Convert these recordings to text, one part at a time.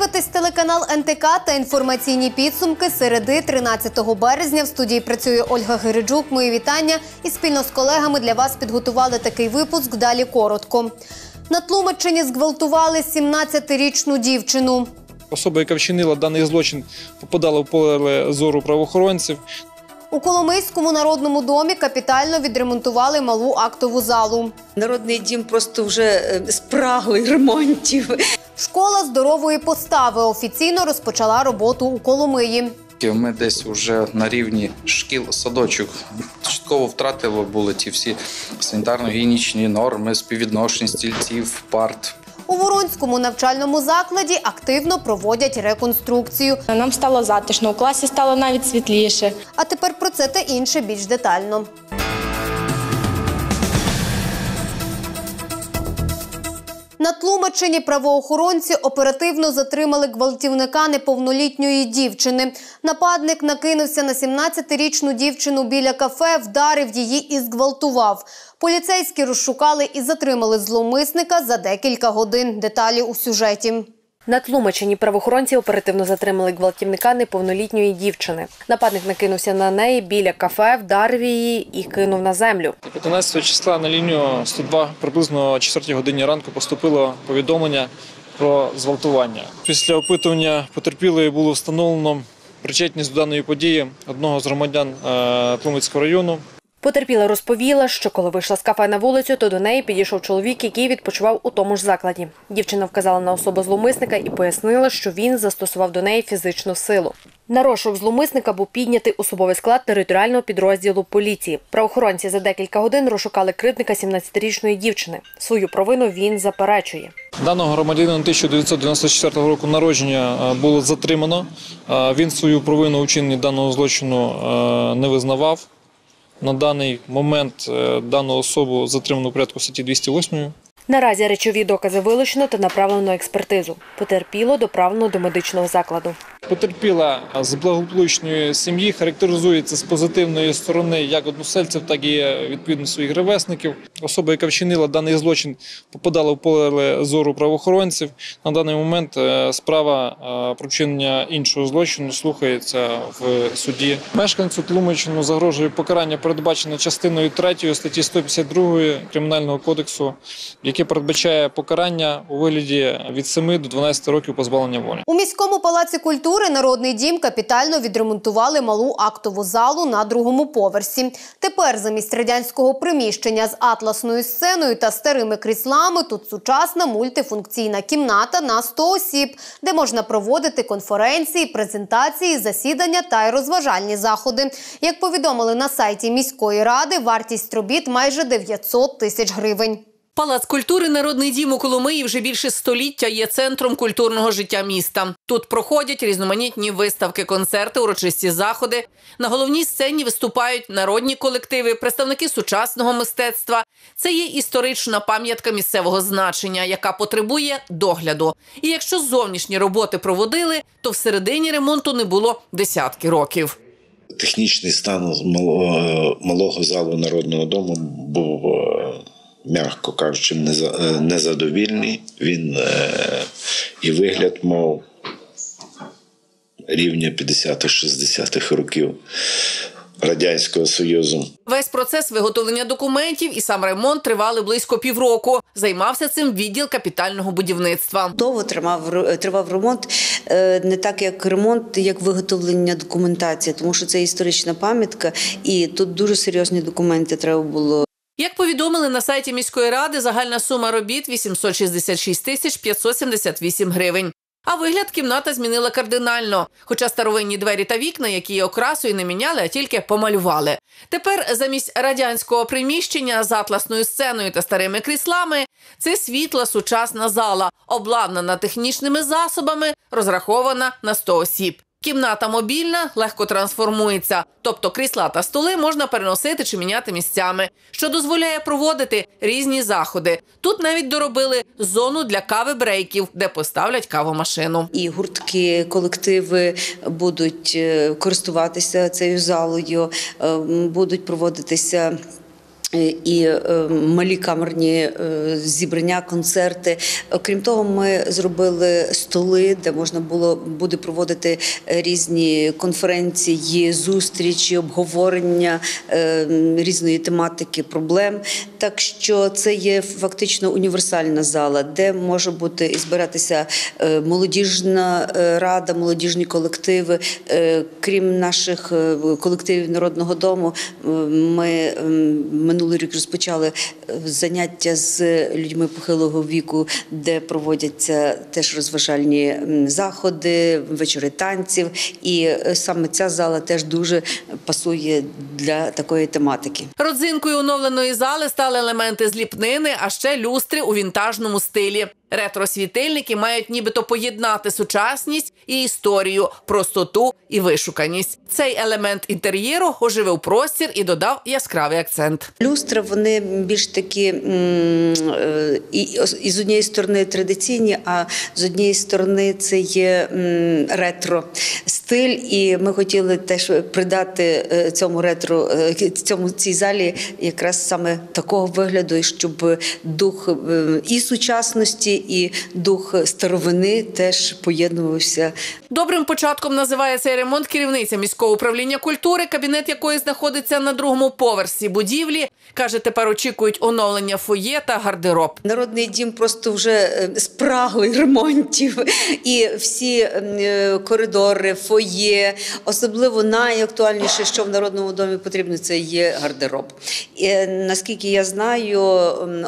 дивитесь телеканал НТК та інформаційні підсумки середи 13 березня. В студії працює Ольга Гириджук. Мої вітання і спільно з колегами для вас підготували такий випуск. Далі коротко. На Тлумаччині зґвалтували 17-річну дівчину. Особа, яка вчинила даний злочин, попадала в поле зору правоохоронців. У Коломийському народному домі капітально відремонтували малу актову залу. Народний дім просто вже е, спраглий ремонтів. Школа здорової постави офіційно розпочала роботу у Коломиї. Ми десь вже на рівні шкіл, садочок. Частково втратили були ті всі санітарно-гігієнічні норми, співвідношення стільців, парт. У Воронському навчальному закладі активно проводять реконструкцію. Нам стало затишно, у класі стало навіть світліше. А тепер про це та інше більш детально. На Тлумачині правоохоронці оперативно затримали гвалтівника неповнолітньої дівчини. Нападник накинувся на 17-річну дівчину біля кафе, вдарив її і зґвалтував. Поліцейські розшукали і затримали зловмисника за декілька годин. Деталі у сюжеті. На Тлумачині правоохоронці оперативно затримали гвалтівника неповнолітньої дівчини. Нападник накинувся на неї біля кафе, вдарив її і кинув на землю. 15 числа на лінію 102 приблизно о 4 годині ранку поступило повідомлення про зґвалтування. Після опитування потерпілої було встановлено причетність до даної події одного з громадян е, Тлумацького району. Потерпіла розповіла, що коли вийшла з кафе на вулицю, то до неї підійшов чоловік, який відпочивав у тому ж закладі. Дівчина вказала на особу зловмисника і пояснила, що він застосував до неї фізичну силу. На розшук зловмисника був піднятий особовий склад територіального підрозділу поліції. Правоохоронці за декілька годин розшукали кривдника 17-річної дівчини. Свою провину він заперечує. Даного громадянина 1994 року народження е, було затримано. Е, Він свою провину у вчиненні даного злочину е, не визнавав. На даний момент е, дану особу затримано у порядку статті 208. Наразі речові докази вилучено та направлено на експертизу. Потерпіло доправлено до медичного закладу. Потерпіла з благополучної сім'ї, характеризується з позитивної сторони як односельців, так і відповідно своїх ревесників. Особа, яка вчинила даний злочин, попадала в поле зору правоохоронців. На даний момент е, справа е, про вчинення іншого злочину слухається в суді. Мешканцю Тлумачину загрожує покарання, передбачене частиною 3 статті 152 Кримінального кодексу, яке передбачає покарання у вигляді від 7 до 12 років позбавлення волі. У міському палаці культури Народний дім капітально відремонтували малу актову залу на другому поверсі. Тепер замість радянського приміщення з атласною сценою та старими кріслами тут сучасна мультифункційна кімната на 100 осіб, де можна проводити конференції, презентації, засідання та й розважальні заходи. Як повідомили на сайті міської ради, вартість робіт майже 900 тисяч гривень. Палац культури Народний дім у Коломиї вже більше століття є центром культурного життя міста. Тут проходять різноманітні виставки, концерти, урочисті заходи. На головній сцені виступають народні колективи, представники сучасного мистецтва. Це є історична пам'ятка місцевого значення, яка потребує догляду. І якщо зовнішні роботи проводили, то всередині ремонту не було десятки років. Технічний стан малого, малого залу народного дому був, е, м'яко кажучи, е, незадовільний. Він е, і вигляд мав рівня 50-60-х років Радянського Союзу. Весь процес виготовлення документів і сам ремонт тривали близько півроку. Займався цим відділ капітального будівництва. Довго тривав, ре- тривав ремонт, е, не так як ремонт, як виготовлення документації, тому що це історична пам'ятка, і тут дуже серйозні документи треба було Як повідомили на сайті міської ради, загальна сума робіт 866 тисяч 578 гривень. А вигляд кімната змінила кардинально. Хоча старовинні двері та вікна, які її окрасою не міняли, а тільки помалювали. Тепер замість радянського приміщення з атласною сценою та старими кріслами це світла сучасна зала, обладнана технічними засобами, розрахована на 100 осіб. Кімната мобільна, легко трансформується, тобто крісла та столи можна переносити чи міняти місцями, що дозволяє проводити різні заходи. Тут навіть доробили зону для кави брейків, де поставлять кавомашину. і гуртки, колективи будуть е, користуватися цією залою, е, будуть проводитися. Е, і е, малі камерні е, зібрання, концерти. Окрім того, ми зробили столи, де можна було буде проводити різні конференції, зустрічі, обговорення різної тематики, проблем. Так що це є фактично універсальна зала, де може бути і збиратися молодіжна рада, молодіжні колективи. Крім наших колективів Народного дому, ми минулий рік розпочали заняття з людьми похилого віку, де проводяться теж розважальні заходи, вечори танців. І е, саме ця зала теж дуже пасує для такої тематики. Родзинкою оновленої зали стали елементи зліпнини, а ще люстри у вінтажному стилі. Ретро-світильники мають нібито поєднати сучасність і історію, простоту і вишуканість. Цей елемент інтер'єру оживив простір і додав яскравий акцент. Люстра вони більш такі м, е, і, з однієї сторони традиційні, а з однієї сторони це є ретро стиль. І ми хотіли теж придати е, цьому ретро е, цьому цій залі якраз саме такого вигляду, щоб дух е, і сучасності, і дух старовини теж поєднувався. Добрим початком називає цей ремонт керівниця міського управління культури, кабінет якої знаходиться на другому поверсі будівлі. каже, тепер очікують оновлення фоє та гардероб. Народний дім просто вже спраглий ремонтів, і всі коридори, фоє, особливо найактуальніше, що в народному домі потрібно, це є гардероб. І, е, наскільки я знаю,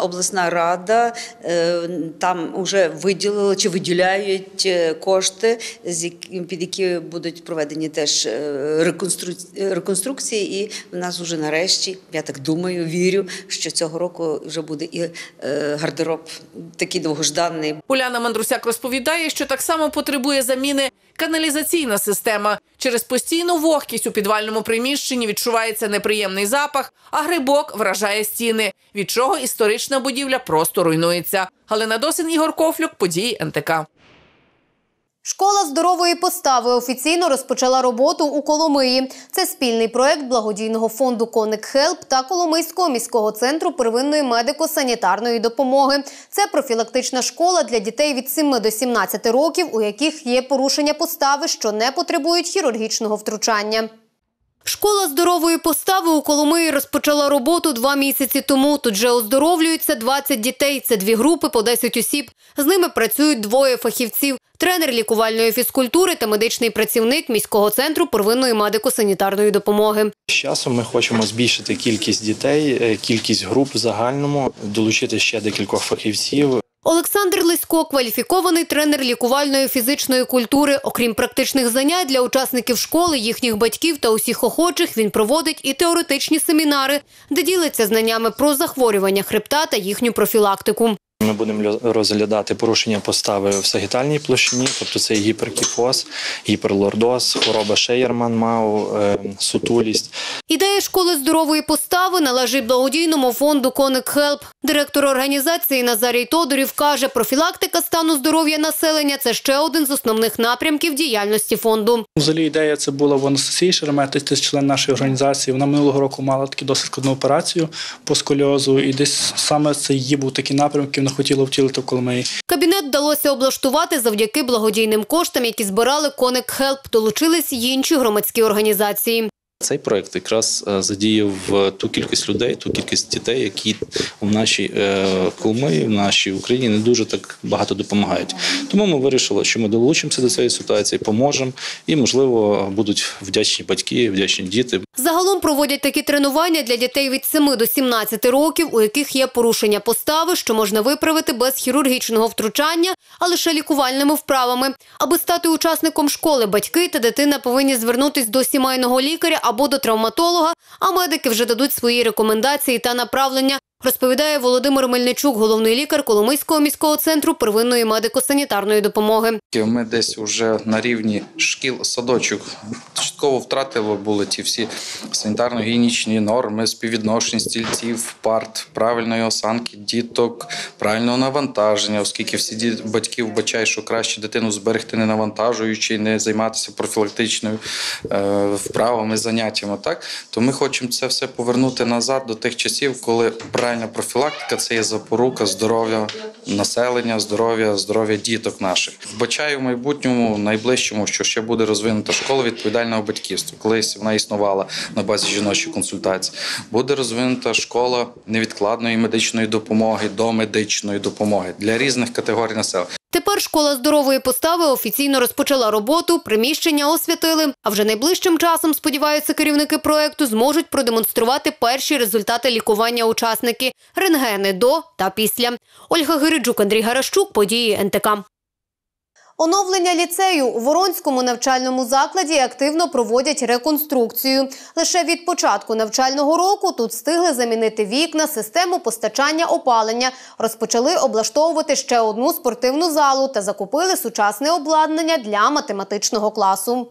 обласна рада е, там вже виділила чи виділяють е, кошти, з які- під які будуть проведені теж реконструкції. І в нас вже нарешті, я так думаю, вірю, що цього року вже буде і гардероб такий довгожданий. Уляна Мандрусяк розповідає, що так само потребує заміни каналізаційна система. Через постійну вогкість у підвальному приміщенні відчувається неприємний запах, а грибок вражає стіни, від чого історична будівля просто руйнується. Галина Досин, Ігор Кофлюк, події НТК. Школа здорової постави офіційно розпочала роботу у Коломиї. Це спільний проект благодійного фонду Коник Хелп та Коломийського міського центру первинної медико-санітарної допомоги. Це профілактична школа для дітей від 7 до 17 років, у яких є порушення постави, що не потребують хірургічного втручання. Школа здорової постави у Коломиї розпочала роботу два місяці тому. Тут же оздоровлюються 20 дітей. Це дві групи по 10 осіб. З ними працюють двоє фахівців: тренер лікувальної фізкультури та медичний працівник міського центру первинної медико-санітарної допомоги. З часом ми хочемо збільшити кількість дітей, е, кількість груп загальному, долучити ще декількох фахівців. Олександр Лисько – кваліфікований тренер лікувальної фізичної культури. Окрім практичних занять для учасників школи, їхніх батьків та усіх охочих, він проводить і теоретичні семінари, де ділиться знаннями про захворювання хребта та їхню профілактику. Ми будемо льо- розглядати порушення постави в сагітальній площині, тобто це гіперкіфоз, гіперлордоз, хвороба Шеєрман-Мау, е, сутулість. Ідея школи здорової постави належить благодійному фонду Коник Хелп. Директор організації Назарій Тодорів каже, профілактика стану здоров'я населення це ще один з основних напрямків діяльності фонду. Взагалі ідея це була в Анастасії Шеремети, це член нашої організації. Вона минулого року мала таку досить складну операцію по сколіозу, і десь саме це її був такий напрямок, хотіла втілити в Коломиї. Кабінет вдалося облаштувати завдяки благодійним коштам, які збирали Коник Хелп. Долучились й інші громадські організації. Цей проект якраз е, задіяв е, ту кількість людей, ту кількість дітей, які в нашій е, в нашій Україні не дуже так багато допомагають. Тому ми вирішили, що ми долучимося до цієї ситуації, поможемо, і можливо будуть вдячні батьки, вдячні діти. Загалом проводять такі тренування для дітей від 7 до 17 років, у яких є порушення постави, що можна виправити без хірургічного втручання, а лише лікувальними вправами. Аби стати учасником школи, батьки та дитина повинні звернутись до сімейного лікаря або до травматолога, а медики вже дадуть свої рекомендації та направлення. Розповідає Володимир Мельничук, головний лікар Коломийського міського центру первинної медико-санітарної допомоги. Ми десь вже на рівні шкіл, садочок частково втратили були ті всі санітарно-гігієнічні норми, співвідношення стільців, парт, правильної осанки, діток, правильного навантаження, оскільки всі батьки вбачають, що краще дитину зберегти не навантажуючи, не займатися профілактичною е, вправами, заняттями. Так то ми хочемо це все повернути назад до тих часів, коли правильна профілактика це є запорука здоров'я населення, здоров'я, здоров'я діток наших. Вбачаю в майбутньому найближчому, що ще буде розвинута школа відповідального батьківства. Колись вона існувала на базі жіночої консультації. Буде розвинута школа невідкладної медичної допомоги, домедичної допомоги для різних категорій населення. Тепер школа здорової постави офіційно розпочала роботу, приміщення освятили. А вже найближчим часом, сподіваються керівники проекту, зможуть продемонструвати перші результати лікування учасники – рентгени до та після. Ольга Гириджук, Андрій Гарашчук, події НТК. Оновлення ліцею у Воронському навчальному закладі активно проводять реконструкцію. Лише від початку навчального року тут встигли замінити вікна, систему постачання опалення, розпочали облаштовувати ще одну спортивну залу та закупили сучасне обладнання для математичного класу.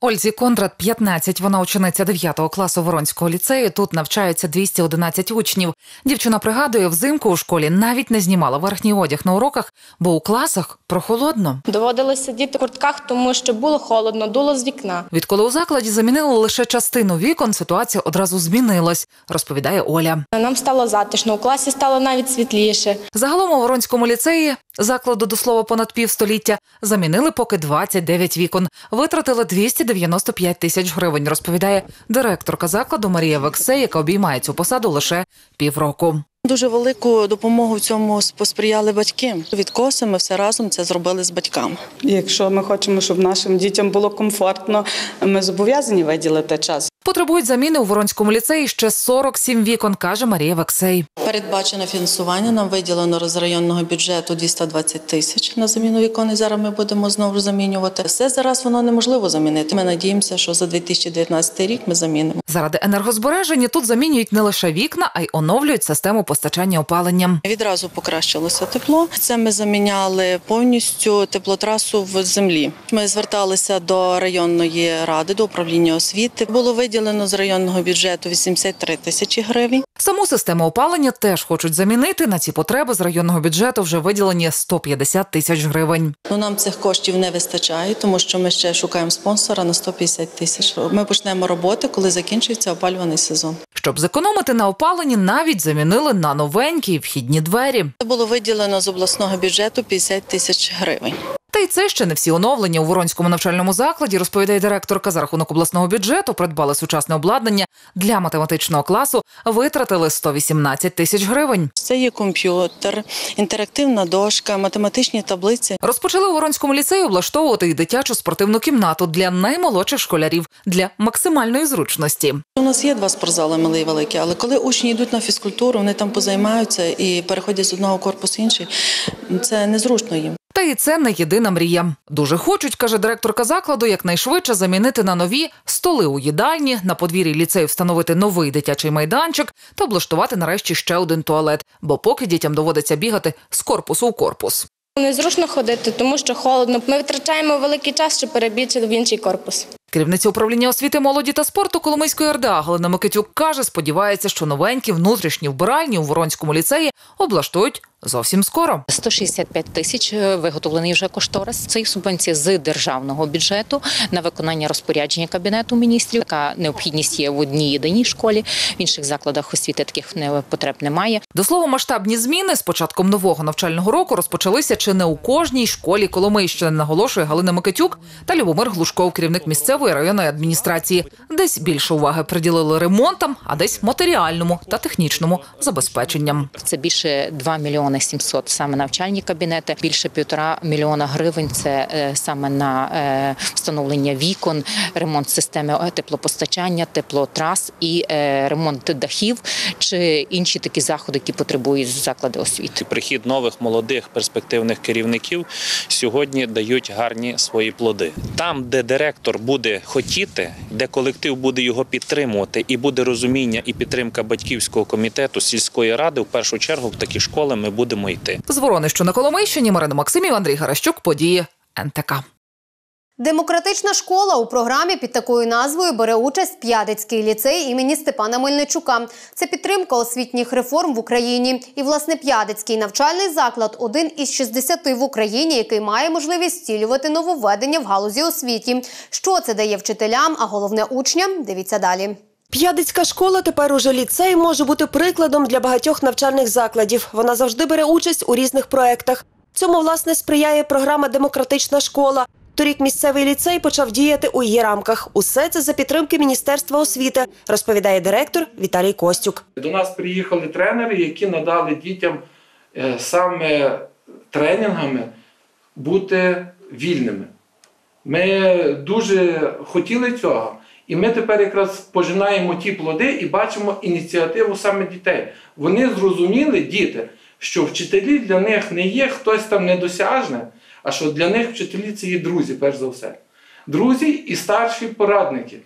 Ользі Кондрат 15, вона учениця 9 класу Воронського ліцею. Тут навчаються 211 учнів. Дівчина пригадує, взимку у школі навіть не знімала верхній одяг на уроках, бо у класах прохолодно. Доводилося сидіти в куртках, тому що було холодно, дуло з вікна. Відколи у закладі замінили лише частину вікон, ситуація одразу змінилась, розповідає Оля. Нам стало затишно, у класі стало навіть світліше. Загалом у Воронському ліцеї закладу до слова понад півстоліття замінили поки 29 вікон, витратили 295 тисяч гривень. Розповідає директорка закладу Марія Вексей, яка обіймає цю посаду лише півроку. Дуже велику допомогу в цьому посприяли батьки. Відкоси ми все разом це зробили з батьками. Якщо ми хочемо, щоб нашим дітям було комфортно, ми зобов'язані виділити час. Потребують заміни у Воронському ліцеї ще 47 вікон, каже Марія Вексей. Передбачено фінансування. Нам виділено з районного бюджету 220 тисяч на заміну вікон. І зараз ми будемо знову замінювати. Все зараз воно неможливо замінити. Ми надіємося, що за 2019 рік ми замінимо. Заради енергозбереження тут замінюють не лише вікна, а й оновлюють систему постачання опаленням. Відразу покращилося тепло. Це ми заміняли повністю теплотрасу в землі. Ми зверталися до районної ради, до управління освіти. Було виділено з районного бюджету 83 тисячі гривень. Саму систему опалення теж хочуть замінити. На ці потреби з районного бюджету вже виділені 150 тисяч гривень. Ну нам цих коштів не вистачає, тому що ми ще шукаємо спонсора на 150 тисяч. Ми почнемо роботи, коли закінчується опалюваний сезон. Щоб зекономити на опаленні, навіть замінили на новенькі вхідні двері. Було виділено з обласного бюджету 50 тисяч гривень. Та й це ще не всі оновлення у Воронському навчальному закладі, розповідає директорка. За рахунок обласного бюджету придбали сучасне обладнання для математичного класу, витратили 118 тисяч гривень. Це є комп'ютер, інтерактивна дошка, математичні таблиці. Розпочали у Воронському ліцеї облаштовувати і дитячу спортивну кімнату для наймолодших школярів для максимальної зручності. У нас є два спортзали, малий і великий, але коли учні йдуть на фізкультуру, вони там позаймаються і переходять з одного корпусу в інший. Це незручно їм. Та і це не єдина мрія. Дуже хочуть, каже директорка закладу, якнайшвидше замінити на нові столи у їдальні, на подвір'ї ліцею встановити новий дитячий майданчик та облаштувати нарешті ще один туалет, бо поки дітям доводиться бігати з корпусу у корпус. Незручно ходити, тому що холодно. Ми втрачаємо великий час, щоб перебігти в інший корпус. Керівниця управління освіти, молоді та спорту Коломийської РДА Галина Микитюк каже, сподівається, що новенькі внутрішні вбиральні у Воронському ліцеї облаштують зовсім скоро. 165 тисяч е, виготовлений вже кошторис. Це субвенція з державного бюджету на виконання розпорядження кабінету міністрів. Така необхідність є в одній єдиній школі. В інших закладах освіти таких не- потреб немає. До слова, масштабні зміни з початком нового навчального року розпочалися чи не у кожній школі Коломийщини, наголошує Галина Микитюк та Любомир Глушков, керівник місцевої районної адміністрації. Десь більше уваги приділили ремонтам, а десь матеріальному та технічному забезпеченням. Це більше 2 мільйони 700 саме навчальні кабінети, більше півтора мільйона гривень. Це е, саме на е, встановлення вікон, ремонт системи е, теплопостачання, теплотрас і ремонт дахів чи інші такі заходи, які потребують заклади освіти. Прихід нових молодих перспективних керівників сьогодні дають гарні свої плоди. Там, де директор буде буде хотіти, де колектив буде його підтримувати, і буде розуміння і підтримка батьківського комітету сільської ради, в першу чергу в такі школи ми будемо йти. З Воронищу на Коломийщині, Марина Максимів, Андрій Гаращук, події НТК. Демократична школа у програмі під такою назвою бере участь П'ядицький ліцей імені Степана Мельничука. Це підтримка освітніх реформ в Україні. І, власне, П'ядицький навчальний заклад один із 60 в Україні, який має можливість стілювати нововведення в галузі освіті. Що це дає вчителям, а головне учням? Дивіться далі. П'ядицька школа, тепер уже ліцей, може бути прикладом для багатьох навчальних закладів. Вона завжди бере участь у різних проєктах. Цьому, власне, сприяє програма Демократична школа. Торік місцевий ліцей почав діяти у її рамках. Усе це за підтримки Міністерства освіти, розповідає директор Віталій Костюк. До нас приїхали тренери, які надали дітям е, саме тренінгами бути вільними. Ми дуже хотіли цього. І ми тепер якраз пожинаємо ті плоди і бачимо ініціативу саме дітей. Вони зрозуміли, діти, що вчителі для них не є хтось там недосяжне, а що для них вчителі це є друзі, перш за все. Друзі і старші порадники.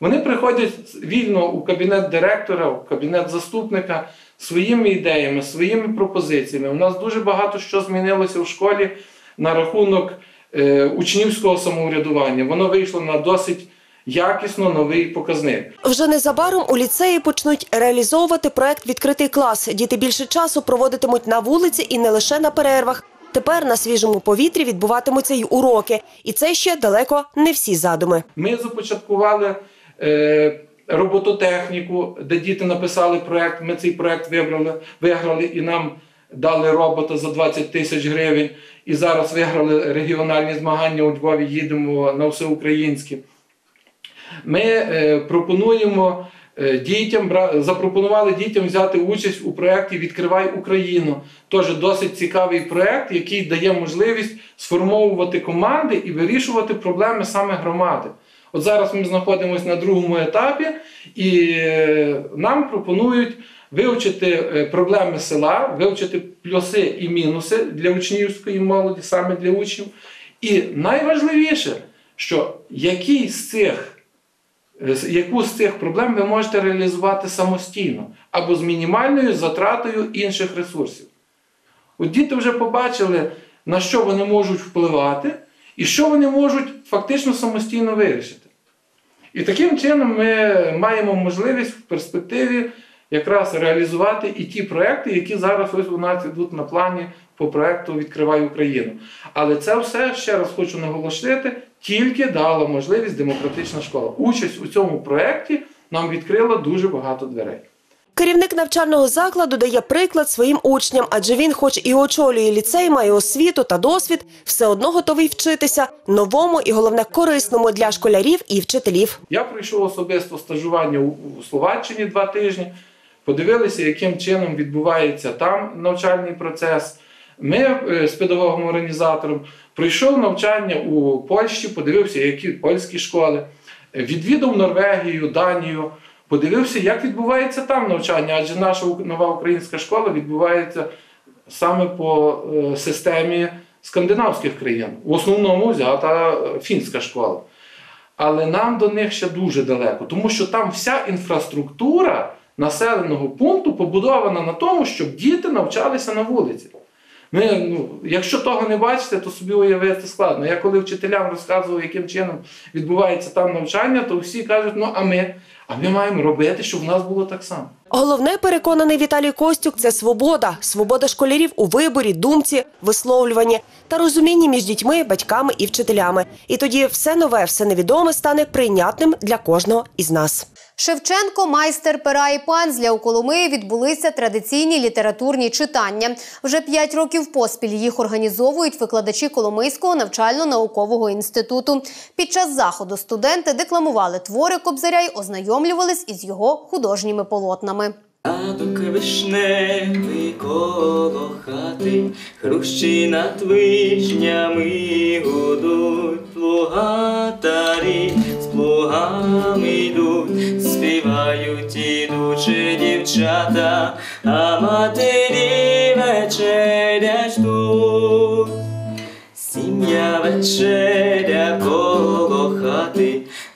Вони приходять вільно у кабінет директора, у кабінет заступника своїми ідеями, своїми пропозиціями. У нас дуже багато що змінилося в школі на рахунок е, учнівського самоврядування. Воно вийшло на досить якісно новий показник. Вже незабаром у ліцеї почнуть реалізовувати проект Відкритий клас. Діти більше часу проводитимуть на вулиці і не лише на перервах. Тепер на свіжому повітрі відбуватимуться й уроки, і це ще далеко не всі задуми. Ми започаткували е, робототехніку, де діти написали проект. Ми цей проект вибрали, виграли і нам дали робота за 20 тисяч гривень. І зараз виграли регіональні змагання у Львові. Їдемо на всеукраїнські. Ми е, пропонуємо дітям запропонували дітям взяти участь у проєкті Відкривай Україну. Теж досить цікавий проєкт, який дає можливість сформовувати команди і вирішувати проблеми саме громади. От зараз ми знаходимося на другому етапі, і е, нам пропонують вивчити е, проблеми села, вивчити плюси і мінуси для учнівської молоді, саме для учнів. І найважливіше, що який з цих яку з цих проблем ви можете реалізувати самостійно або з мінімальною затратою інших ресурсів. От діти вже побачили, на що вони можуть впливати і що вони можуть фактично самостійно вирішити. І таким чином ми маємо можливість в перспективі якраз реалізувати і ті проекти, які зараз ось у нас йдуть на плані по проекту Відкривай Україну. Але це все, ще раз хочу наголосити, тільки дала можливість демократична школа. Участь у цьому проекті нам відкрила дуже багато дверей. Керівник навчального закладу дає приклад своїм учням, адже він, хоч і очолює ліцей, має освіту та досвід, все одно готовий вчитися новому і головне корисному для школярів і вчителів. Я пройшов особисто стажування у Словаччині два тижні, подивилися, яким чином відбувається там навчальний процес. Ми е, з педагогом-організатором пройшов навчання у Польщі, подивився, які польські школи, відвідав Норвегію, Данію, подивився, як відбувається там навчання, адже наша нова українська школа відбувається саме по е, системі скандинавських країн. В основному взята фінська школа. Але нам до них ще дуже далеко, тому що там вся інфраструктура населеного пункту побудована на тому, щоб діти навчалися на вулиці. Ми, ну, якщо того не бачите, то собі уявити складно. Я коли вчителям розказував, яким чином відбувається там навчання, то всі кажуть, ну а ми, а ми маємо робити, щоб в нас було так само. Головне, переконаний Віталій Костюк, це свобода. Свобода школярів у виборі, думці, висловлюванні та розумінні між дітьми, батьками і вчителями. І тоді все нове, все невідоме стане прийнятним для кожного із нас. Шевченко, майстер пера і пензля у Коломиї відбулися традиційні літературні читання. Вже п'ять років поспіль їх організовують викладачі Коломийського навчально-наукового інституту. Під час заходу студенти декламували твори Кобзаря й ознайомлювались із його художніми полотнами. Садок вишневий коло хати, хрущі над вишнями гудуть, плугатарі з плугами йдуть, співають ідучі дівчата, а матері вечерять тут. Сім'я вечеря коло хати,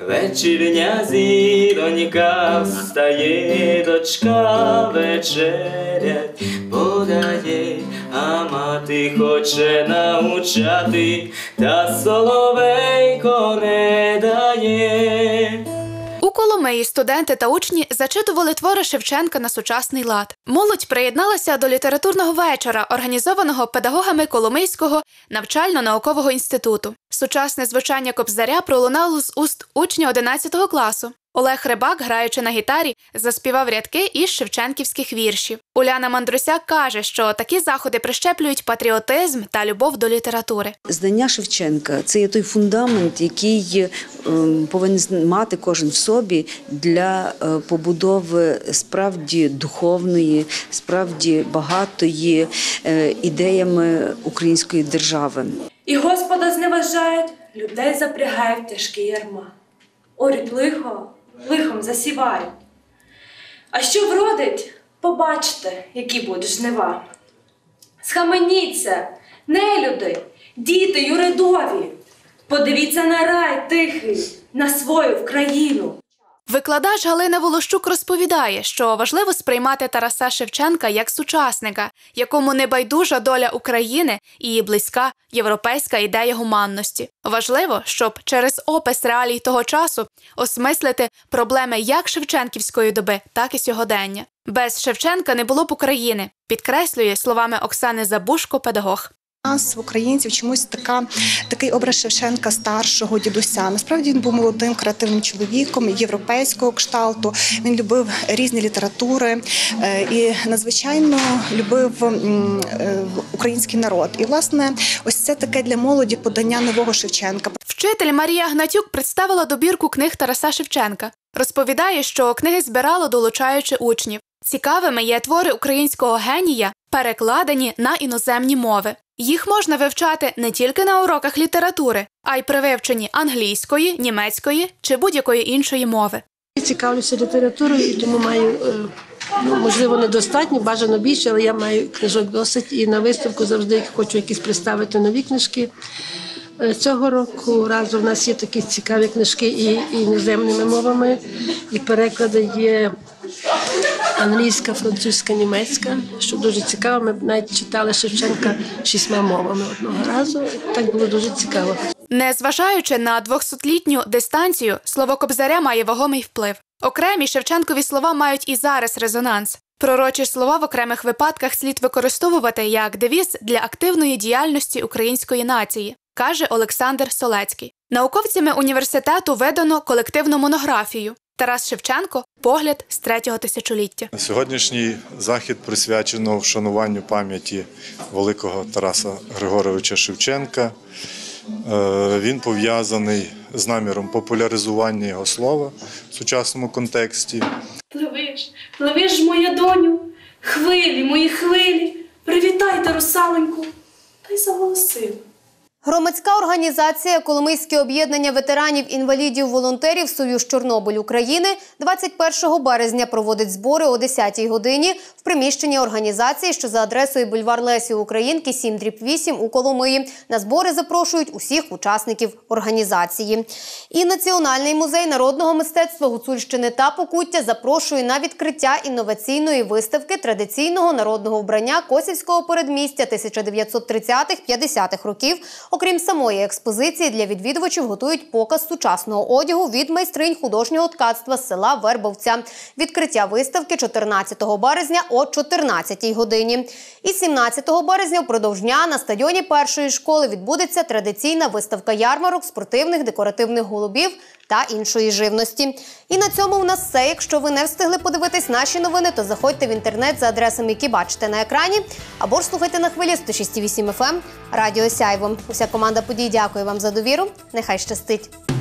вечірня зіронька встає, дочка вечерять подає, а мати хоче научати, та соловейко не дає. Коломиї студенти та учні зачитували твори Шевченка на сучасний лад. Молодь приєдналася до літературного вечора, організованого педагогами Коломийського навчально-наукового інституту. Сучасне звучання кобзаря пролунало з уст учня 11 класу. Олег Рибак, граючи на гітарі, заспівав рядки із шевченківських віршів. Уляна Мандрусяк каже, що такі заходи прищеплюють патріотизм та любов до літератури. Знання Шевченка це є той фундамент, який ем, повинен мати кожен в собі для е, побудови справді духовної, справді багатої е, ідеями української держави. І Господа зневажають, людей запрягають в тяжкі ярма. Орють лихо, лихом засівають. А що вродить, побачте, які будуть жнива. Схаменіться, нелюди, діти юридові. Подивіться на рай тихий, на свою в. Викладач Галина Волощук розповідає, що важливо сприймати Тараса Шевченка як сучасника, якому не байдужа доля України і її близька європейська ідея гуманності. Важливо, щоб через опис реалій того часу осмислити проблеми як Шевченківської доби, так і сьогодення. Без Шевченка не було б України, підкреслює словами Оксани Забушко, педагог. Нас, в українців, чомусь така, такий образ Шевченка старшого дідуся. Насправді він був молодим креативним чоловіком європейського кшталту. Він любив різні літератури е, і надзвичайно любив е, український народ. І власне, ось це таке для молоді подання нового Шевченка. Вчитель Марія Гнатюк представила добірку книг Тараса Шевченка. Розповідає, що книги збирала, долучаючи учнів. Цікавими є твори українського генія, перекладені на іноземні мови. Їх можна вивчати не тільки на уроках літератури, а й при вивченні англійської, німецької чи будь-якої іншої мови. Цікавлюся літературою і тому маю, е, ну, можливо, недостатньо, бажано більше, але я маю книжок досить і на виставку завжди хочу якісь представити нові книжки. Е, Цього року разом в нас є такі цікаві книжки і іноземними мовами, і переклади є англійська, французька, німецька, що дуже цікаво. Ми навіть читали Шевченка шістьма мовами одного разу. Так було дуже цікаво. Незважаючи на 200-літню дистанцію, слово Кобзаря має вагомий вплив. Окремі Шевченкові слова мають і зараз резонанс. Пророчі слова в окремих випадках слід використовувати як девіз для активної діяльності української нації, каже Олександр Солецький. Науковцями університету видано колективну монографію Тарас Шевченко погляд з третього тисячоліття. Сьогоднішній захід присвячено вшануванню пам'яті великого Тараса Григоровича Шевченка. Е, Він пов'язаний з наміром популяризування його слова в сучасному контексті. Пливиш, пливиш, моя доню, хвилі, мої хвилі, привітайте русаленьку, та й заголосив. Громадська організація Коломийське об'єднання ветеранів інвалідів волонтерів Союз Чорнобиль України 21 березня проводить збори о 10-й годині в приміщенні організації, що за адресою бульвар Лесі Українки 7 8 у Коломиї. На збори запрошують усіх учасників організації. І Національний музей народного мистецтва Гуцульщини та Покуття запрошує на відкриття інноваційної виставки традиційного народного вбрання Косівського передмістя 1930-50-х років. Окрім самої експозиції, для відвідувачів готують показ сучасного одягу від майстринь художнього ткацтва з села Вербовця. Відкриття виставки 14 березня о 14 годині. І 17 березня впродовж дня на стадіоні першої школи відбудеться традиційна виставка ярмарок, спортивних декоративних голубів та іншої живності. І на цьому у нас все. Якщо ви не встигли подивитись наші новини, то заходьте в інтернет за адресами, які бачите на екрані, або ж слухайте на хвилі 106,8 FM Радіо Сяйво. Уся команда подій дякує вам за довіру. Нехай щастить.